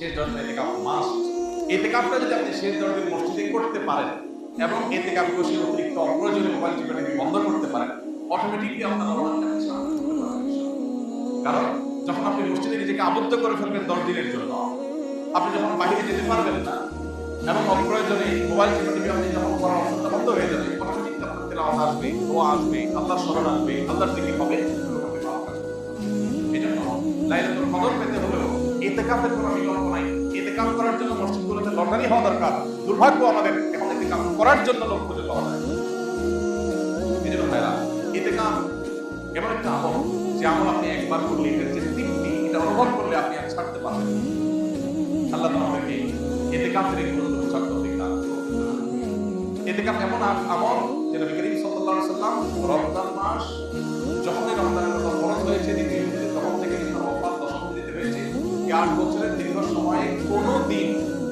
শেষ দশ দিন এতেকাফ মাস এতেকাফটা যদি আপনি শেষ দিন মসজিদে করতে পারেন এবং এতেকাফ বসে অতিরিক্ত অপ্রয়োজনীয় মোবাইল টিপাটিপি বন্ধ করতে পারেন অটোমেটিকলি আপনার। কারণ যখন আপনি মসজিদে নিজেকে আবদ্ধ করে ফেলবেন দশ দিনের জন্য, আপনি যখন বাইরে যেতে পারবেন না এবং অপ্রয়োজনে মোবাইল টিপে আপনি যখন অবস্থা বন্ধ হয়ে যাবে অটোমেটিক আপনার আসবে, দোয়া আসবে আল্লাহর স্মরণ আসবে, আল্লাহর জিকির হবে এই জন্য লাইলাতুল কদর পেতে হলেও ইতিকাফের কোনো বিকল্প নাই ইতিকাফ করার জন্য মসজিদগুলোতে লটারি হওয়া দরকার দুর্ভাগ্য আমাদের এখন ইতিকাফ করার জন্য লোক খুঁজে পাওয়া যায় ভাইরা ইতিকাফ এমন একটা আমল যে আমল আপনি একবার করলে এটার যে তৃপ্তি, এটা অনুভব করলে আপনি আর ছাড়তে পারবেন। আল্লাহ তোমাদেরকে ইতিকাফের এই গুরুত্ব তৌফিক দান করুন। ইতিকাফ এমন আম- আমল যে নবী করিম সাল্লাল্লাহু সাল্লাম রমজান আট বছরের দীর্ঘ সময়ে কোনো দিন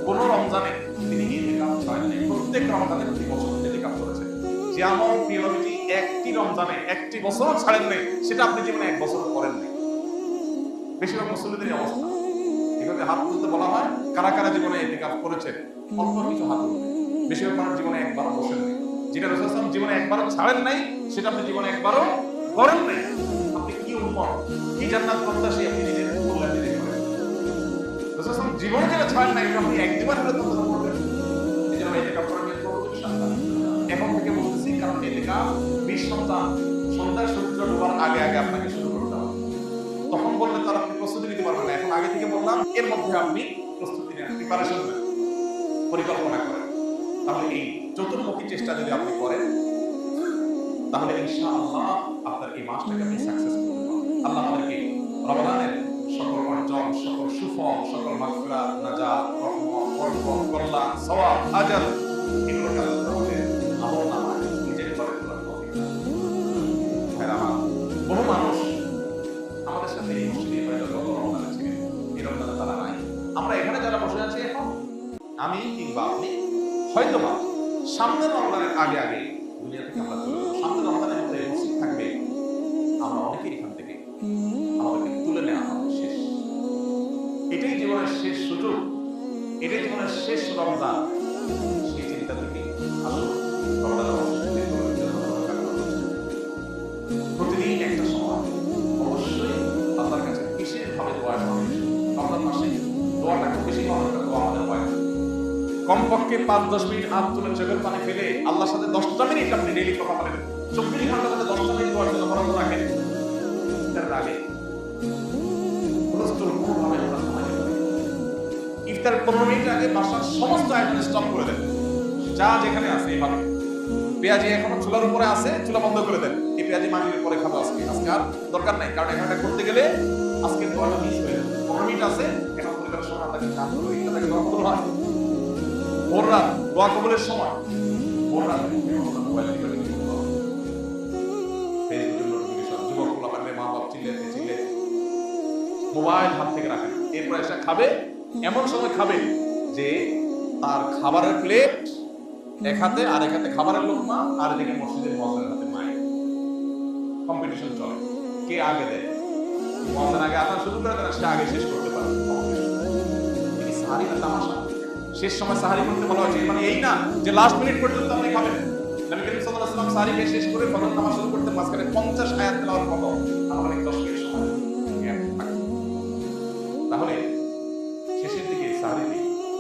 কোনো রমজানে তিনি প্রত্যেক রমজানে প্রতি বছর যে নবীজি একটি রমজানে একটি নাই, সেটা আপনি জীবনে এক বছর বেশিরভাগ মুসলিমদেরই অবস্থা। এভাবে হাত তুলতে বলা হয়, কারা কারা জীবনে অল্প কিছু হাত তুলবে বেশিরভাগ মানুষ জীবনে একবারও বসেন যেটা জীবনে একবারও ছাড়েন নাই, সেটা আপনি জীবনে একবারও করেন নাই। আপনি কি উন্মত কি জান্নাত প্রত্যাশী আপনি নিজের জীবনে যেটা ছাড়েন নাই আপনি একবার হলে তখন করবেন, এই জন্য। এখন থেকে বলতেছি, কারণ বিশ সন্তান ডোবার আগে আগে আপনাকে শুরু করতে হবে। তখন বললে আপনি প্রস্তুতি নিতে পারবেন না। এখন আগে থেকে বললাম, এর মধ্যে আপনি প্রস্তুতি নেন প্রিপারেশন নেন, পরিকল্পনা করেন। তাহলে এই চতুর্মুখী চেষ্টা যদি আপনি করেন, তাহলে ইনশাআল্লাহ আপনার এই মাসটাকে আপনি সাকসেস করতে আল্লাহ আমাদেরকে রমজানের সকল মাগফিরাত নাজাত রহমত বরকত কল্যাণ সওয়াব এগুলোকে আল্লাহ আমাদের নিজের ঘরে মানুষ আমাদের সাথে মসজিদে হয়তো গত রমজানে ছিলেন এই নাই আমরা এখানে যারা বসে আছি এখন আমি কিংবা আপনি হয়তো বা সামনের রমজানের আগে আগে দুনিয়া থেকে আমরা যাব সামনের মধ্যে মসজিদ থাকবে আমরা অনেকেই এখান থেকে শেষ রমজান সেই চিন্তা থেকে প্রতিদিন একটা সময় অবশ্যই আল্লাহর কাছে বিশেষ ভাবে দোয়া রমজান মাসে দোয়াটা খুব বেশি আমাদের কমপক্ষে পাঁচ দশ মিনিট তুলে চোখের পানি ফেলে আল্লাহর সাথে দশটা মিনিট আপনি ডেলি কথা বলেন। চব্বিশ ঘণ্টা ইফতার পনেরো মিনিট আগে বাসার সমস্ত আয়োজন স্টপ করে দেন। যা যেখানে আছে এইভাবে পেঁয়াজি এখনও চুলার উপরে আছে, চুলা বন্ধ করে দেন। এই পেঁয়াজি মাগরিবের পরে খাব আজকে। আজকে আর দরকার নাই, কারণ এখানটা করতে গেলে আজকে দোয়াটা মিস হয়ে যাবে। পনেরো মিনিট আছে, এখন পরিবারের সময় আপনাকে কাজ করবে থেকে দোয়া কবুল হয় ভোর রাত, দোয়া কবুলের সময়। ভোর রাত মোবাইল মোবাইল হাত থেকে রাখেন এরপর এসে খাবে এমন সময় খাবে যে তার খাবারের প্লেট এক হাতে আর এক হাতে খাবারের লোকমা আর এদিকে মসজিদের মহাজনের হাতে মায়ের। কম্পিটিশন চলে। কে আগে দেয়? মহাজন আগে আনা শুরু করে দেন, সে আগে শেষ করতে পারে সাহারি না তামাশা। শেষ সময় সাহারি করতে বলা হয়েছে। মানে এই না যে লাস্ট মিনিট পর্যন্ত আপনি খাবেন। নবী করিম সাল্লাল্লাহু আলাইহি শেষ করে ফজর নামাজ শুরু করতে মাঝখানে 50 আয়াত তেলাওয়াত কত আমাদের 10 মিনিট সময় তাহলে